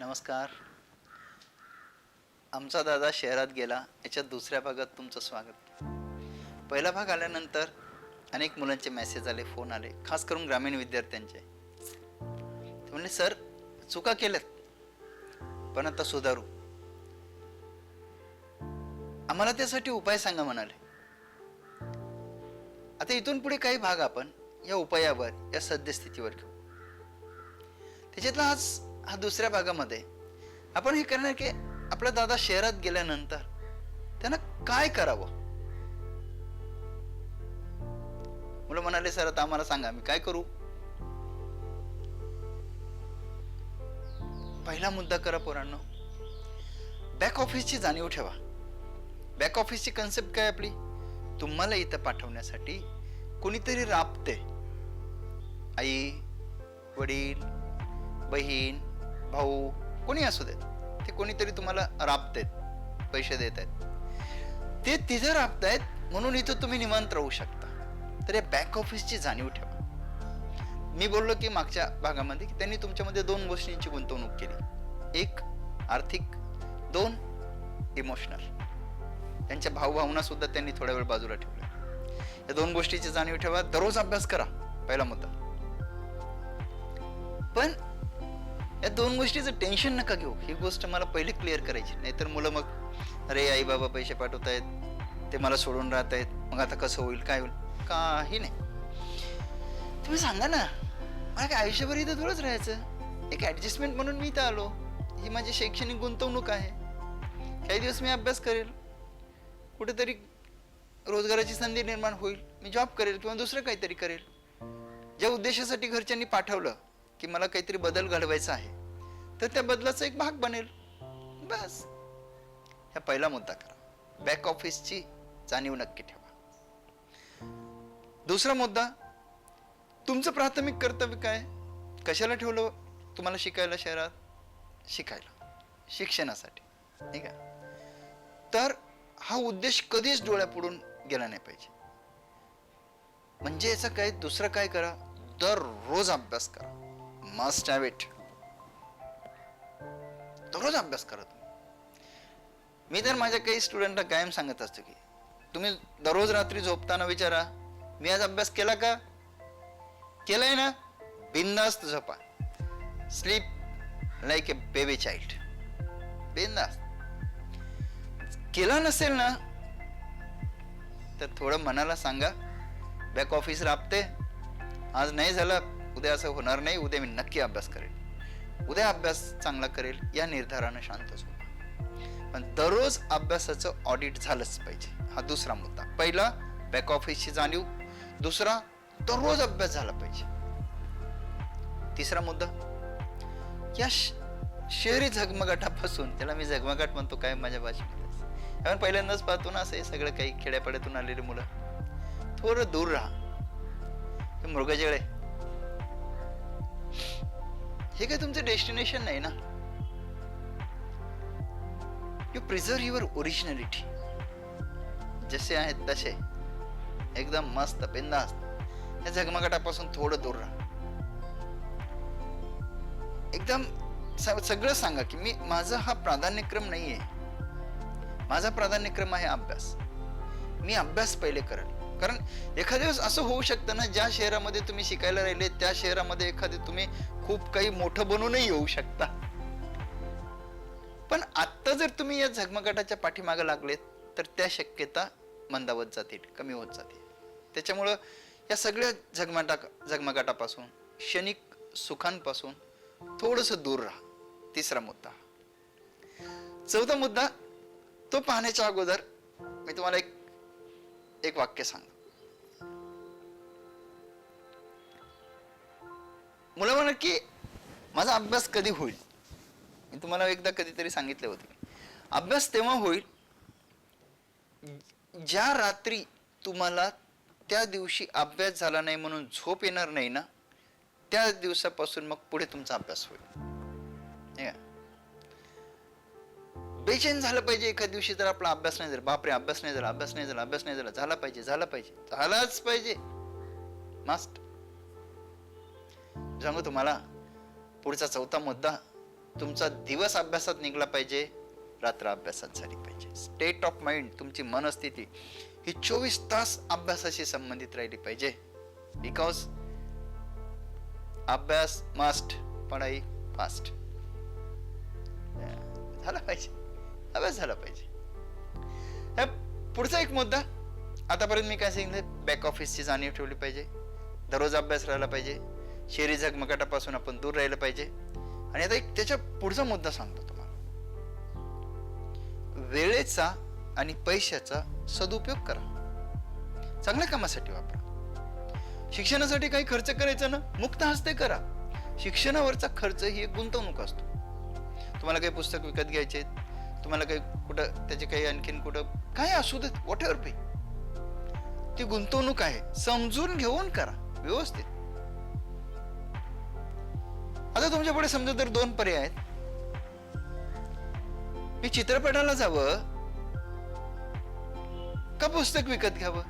नमस्कार. आमचा दादा शहरात गेला याच्यात दुसऱ्या भागात तुमचं स्वागत. पहिला भाग आल्यानंतर अनेक मुलांचे मेसेज आले फोन आले खास करून ग्रामीण विद्यार्थ्यांचे. ते म्हणले सर चुका केल्यात पण आता सुधारू. आम्हाला त्यासाठी उपाय सांगा म्हणाले. आता इथून पुढे काही भाग आपण या उपायावर या सद्यस्थितीवर घेऊ. त्याच्यातला आज हा दुसऱ्या भागामध्ये. आपण हे करणार की आपला दादा शहरात गेल्यानंतर त्यांना काय करावं? मुलं म्हणाले सर आता आम्हाला सांगा मी काय करू? पहिला मुद्दा करा पोरांनो. बॅक ऑफिसची जाणीव ठेवा. बॅक ऑफिसची कन्सेप्ट काय आपली? तुम्हाला इथं पाठवण्यासाठी कोणीतरी राबते आई वडील बहीण भाऊ कोणी असू देत? ते कोणीतरी तुम्हाला राबतायत पैसे देत आहेत ते तिथं राबतायत म्हणून इथं तुम्ही निवांत राहू शकता. तर या बॅक ऑफिसची जाणीव ठेवा. मी बोललो की मागच्या भागामध्ये की त्यांनी तुमच्यामध्ये दोन गोष्टींची गुंतवणूक केली. एक आर्थिक दोन इमोशनल त्यांच्या भावभावना सुद्धा त्यांनी थोड्या वेळ बाजूला ठेवल्या. या दोन गोष्टीची जाणीव ठेवा. दररोज अभ्यास करा पहिला मुद्दा. पण या दोन गोष्टीचं टेन्शन नका घेऊ. ही गोष्ट मला पहिले क्लिअर करायची. नाहीतर मुलं मग अरे आई बाबा पैसे पाठवत आहेत ते मला सोडून राहत आहेत मग आता कसं होईल काय होईल? काही नाही. तुम्ही सांगा ना मला काय आयुष्यभर इथं थोडंच राहायचं? एक ॲडजस्टमेंट म्हणून मी इथं आलो. ही माझी शैक्षणिक गुंतवणूक आहे. काही दिवस मी अभ्यास करेल. कुठेतरी रोजगाराची संधी निर्माण होईल. मी जॉब करेल किंवा दुसरं काहीतरी करेल. ज्या उद्देशासाठी घरच्यांनी पाठवलं की मला काहीतरी बदल घडवायचा आहे. तर त्या बदलाचा एक भाग बनेल. बस. हा पहिला मुद्दा करा. बॅक ऑफिसची जाणीव नक्की ठेवा. दुसरा मुद्दा तुमचं प्राथमिक कर्तव्य काय? कशाला ठेवलं तुम्हाला शिकायला शहरात? शिकायला. शिक्षणासाठी. ठीक आहे? तर हा उद्देश कधीच डोळ्यापुढून गेला नाही पाहिजे. म्हणजे याचं काय दुसरं काय करा? दररोज अभ्यास करा. मस्ट हॅव इट दररोज अभ्यास करत. मी तर माझ्या काही स्टुडंटला कायम सांगत असतो की तुम्ही दररोज रात्री झोपताना विचारा मी आज अभ्यास केला का? केलाय ना? बिंदास्त झोपा. Sleep like a baby child बिंदास्त केला नसेल ना तर थोडं मनाला सांगा. बॅक ऑफिस राबते. आज नाही झालं. उद्या असं होणार नाही उद्या मी नक्की अभ्यास करेल. उद्या अभ्यास चांगला करेल या निर्धारानं शांत झोपा. पण दररोज अभ्यासाचं ऑडिट झालंच पाहिजे हा दुसरा मुद्दा. पहिला बॅक ऑफिसची जाणीव. दुसरा दररोज अभ्यास झाला पाहिजे. तिसरा मुद्दा या श- शहरी झगमगाटापासून त्याला मी झगमगाट म्हणतो काय माझ्या भाषेमध्ये आपण पहिल्यांदाच पाहतो ना असं हे सगळं काही खेड्यापाड्यातून आलेली मुलं. थोडं दूर राहा. हे मृगजळ आहे हे काय तुमचं डेस्टिनेशन नाही ना? यू प्रिझर्व युअर ओरिजिनॅलिटी जसे आहेत तसे. एकदम मस्त बिंदास्त. या झगमगाटापासून थोडं दूर राहा. एकदम सगळं सांगा की मी माझा हा प्राधान्यक्रम नाहीये. माझा प्राधान्यक्रम आहे अभ्यास. मी अभ्यास पहिले करेल. कारण एखाद्या वेळेस असं होऊ शकतं ना ज्या शहरामध्ये तुम्ही शिकायला राहिले त्या शहरामध्ये एखादे तुम्ही खूप काही मोठं बनूनही येऊ शकता. पण आत्ता जर तुम्ही या झगमगाटाच्या पाठीमागे लागले तर त्या शक्यता मंदावत जातील कमी होत जातील. त्याच्यामुळं या सगळ्या झगमटा झगमगाटापासून क्षणिक सुखांपासून थोडंसं दूर राहा. तिसरा मुद्दा. चौथा मुद्दा तो पाहण्याच्या अगोदर मी तुम्हाला एक एक वाक्य सांग. मुलं म्हणत की माझा अभ्यास कधी होईल? मी तुम्हाला एकदा कधीतरी सांगितले होते. अभ्यास तेव्हा होईल ज्या रात्री तुम्हाला त्या दिवशी अभ्यास झाला नाही म्हणून झोप येणार नाही ना त्या दिवसापासून मग पुढे तुमचा अभ्यास होईल. हे का? बेचैन झालं पाहिजे एका दिवशी जर आपला अभ्यास नाही झाला बापरे अभ्यास नाही झाला अभ्यास नाही झाला अभ्यास नाही झाला झाला पाहिजे झाला पाहिजे झालाच पाहिजे. मस्त सांगू तुम्हाला पुढचा चौथा मुद्दा तुमचा दिवस अभ्यासात निघला पाहिजे रात्र अभ्यासात झाली पाहिजे. स्टेट ऑफ माइंड तुमची मनस्थिती ही चोवीस तास अभ्यासाशी संबंधित राहिली पाहिजे. बिकॉज अभ्यास मस्ट पढाई फास्ट झाला पाहिजे. अभ्यास झाला पाहिजे. पुढचा एक मुद्दा आतापर्यंत मी काय सांगितलं? बॅक ऑफिसची जाणीव ठेवली पाहिजे. दररोज अभ्यास राहिला पाहिजे. शेरी झगमगाटापासून आपण दूर राहिलं पाहिजे. आणि आता एक त्याच्या पुढचा मुद्दा सांगतो तुम्हाला. वेळेचा आणि पैशाचा सदुपयोग करा. चांगल्या कामासाठी वापरा. शिक्षणासाठी काही खर्च करायचा ना मुक्त हस्ते करा. शिक्षणावरचा खर्च ही एक गुंतवणूक असतो. तुम्हाला काही पुस्तक विकत घ्यायचे तुम्हाला काही कुठं त्याचे काही आणखीन कुठं काय असू देत वॉट एव्हर पे ती गुंतवणूक आहे समजून घेऊन करा व्यवस्थित. आता तुमच्यापुढे समजा तर दोन पर्याय आहेत. मी चित्रपटाला जावं का पुस्तक विकत घ्यावं?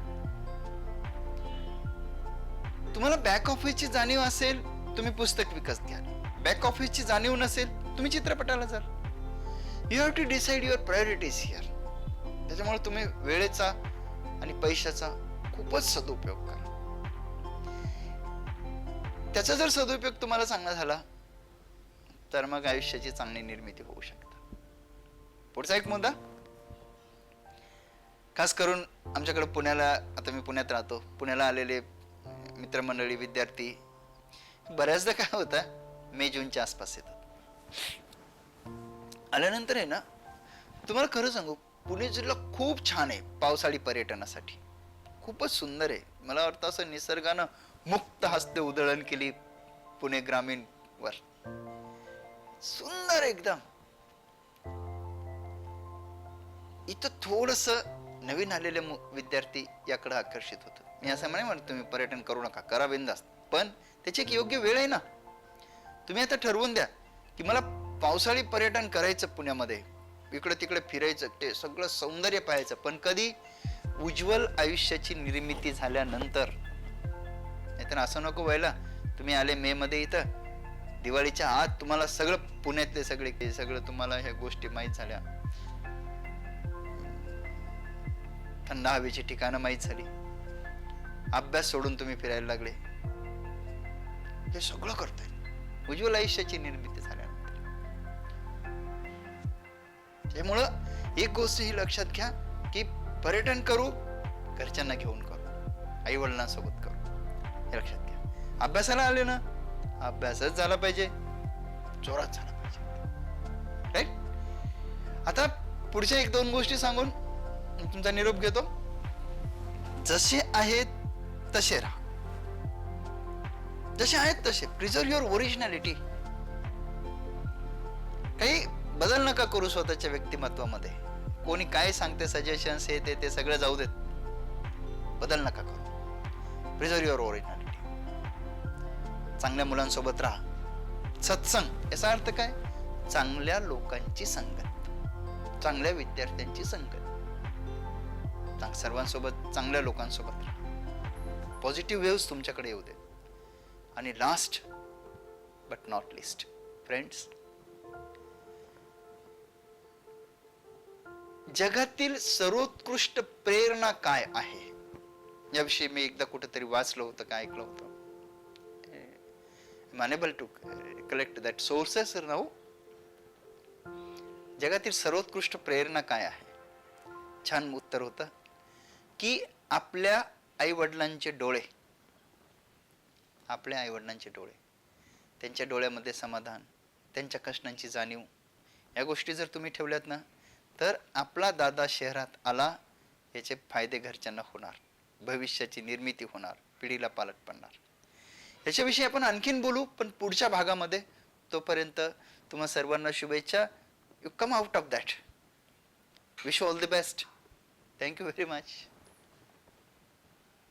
तुम्हाला बॅक ऑफिसची जाणीव असेल तुम्ही पुस्तक विकत घ्या बॅक ऑफिसची जाणीव नसेल तुम्ही चित्रपटाला जाल. You have to decide your priorities here त्याच्यामुळे तुम्ही वेळेचा आणि पैशाचा खूपच सदुपयोग करा. त्याचा जर सदुपयोग तुम्हाला चांगला झाला तर मग आयुष्याची चांगली निर्मिती होऊ शकते. पुढचा एक मुद्दा. खास करून आमच्याकडे पुण्याला आता मी पुण्यात राहतो. पुण्याला आलेले मित्रमंडळी विद्यार्थी बऱ्याचदा काय होतं मे जूनच्या आसपास येतात. आल्यानंतर आहे ना तुम्हाला खरं सांगू पुणे जिल्हा खूप छान आहे पावसाळी पर्यटनासाठी. खूपच सुंदर आहे. मला वाटतं असं निसर्गानं मुक्त हस्ते उधळण केली पुणे ग्रामीण वर. सुंदर एकदम. इथं थोडस नवीन आलेले विद्यार्थी याकडे आकर्षित होतो. मी असं म्हणे म्हणत तुम्ही पर्यटन करू नका करा बिंदास्त. पण त्याची एक योग्य वेळ आहे ना. तुम्ही आता ठरवून द्या की मला पावसाळी पर्यटन करायचं पुण्यामध्ये. इकडं तिकडे फिरायचं ते सगळं सौंदर्य पाहायचं. पण कधी उज्ज्वल आयुष्याची निर्मिती झाल्यानंतर नाहीतर असं नको व्हायला तुम्ही आले मे मध्ये इथं. दिवाळीच्या आत तुम्हाला सगळं पुण्यातले सगळे सगळं तुम्हाला ह्या गोष्टी माहीत झाल्या. थंड हवेची ठिकाणं माहीत झाली. अभ्यास सोडून तुम्ही फिरायला लागले. हे सगळं करताय. उज्ज्वल आयुष्याची निर्मिती. त्यामुळं एक गोष्ट ही लक्षात घ्या की पर्यटन करू घरच्यांना घेऊन करू आई वडिलांसोबत करू. हे लक्षात घ्या. अभ्यासाला आले ना अभ्यासच झाला पाहिजे. जोरात झाला पाहिजे. राईट आता पुढच्या एक दोन गोष्टी सांगून तुमचा निरोप घेतो. जसे आहेत तसे राहा. जसे आहेत तसे. प्रिझर्व युअर ओरिजिनॅलिटी काही बदल नका करू स्वतःच्या व्यक्तिमत्वामध्ये. कोणी काय सांगते सजेशन्स हे ते ते सगळं जाऊ देत. बदल नका करू. प्रिझर्व युअर ओरिजिनॅलिटी चांगल्या मुलांसोबत राहा. सत्संग याचा अर्थ काय? चांगल्या लोकांची संगत. चांगल्या विद्यार्थ्यांची संगत. चांग- सर्वांसोबत चांगल्या लोकांसोबत राहा. पॉझिटिव्ह वेव्स तुमच्याकडे येऊ दे आणि last but not least friends जगातील सर्वोत्कृष्ट प्रेरणा काय आहे? याविषयी मी एकदा कुठेतरी वाचलं होतं काय ऐकलं होतं. Manageable to collect that sources now जगातील सर्वोत्कृष्ट प्रेरणा काय आहे? छान उत्तर होतं की आपल्या आई वडिलांचे डोळे आपल्या आई वडिलांचे डोळे त्यांच्या डोळ्यामध्ये समाधान त्यांच्या कष्टांची जाणीव या गोष्टी जर तुम्ही ठेवल्यात ना तर आपला दादा शहरात आला याचे फायदे घरच्यांना होणार भविष्याची निर्मिती होणार पिढीला पालट पडणार. याच्याविषयी आपण आणखीन बोलू पण पुढच्या भागामध्ये तोपर्यंत तुम्हा सर्वांना शुभेच्छा. You come out of that wish all the best thank you very much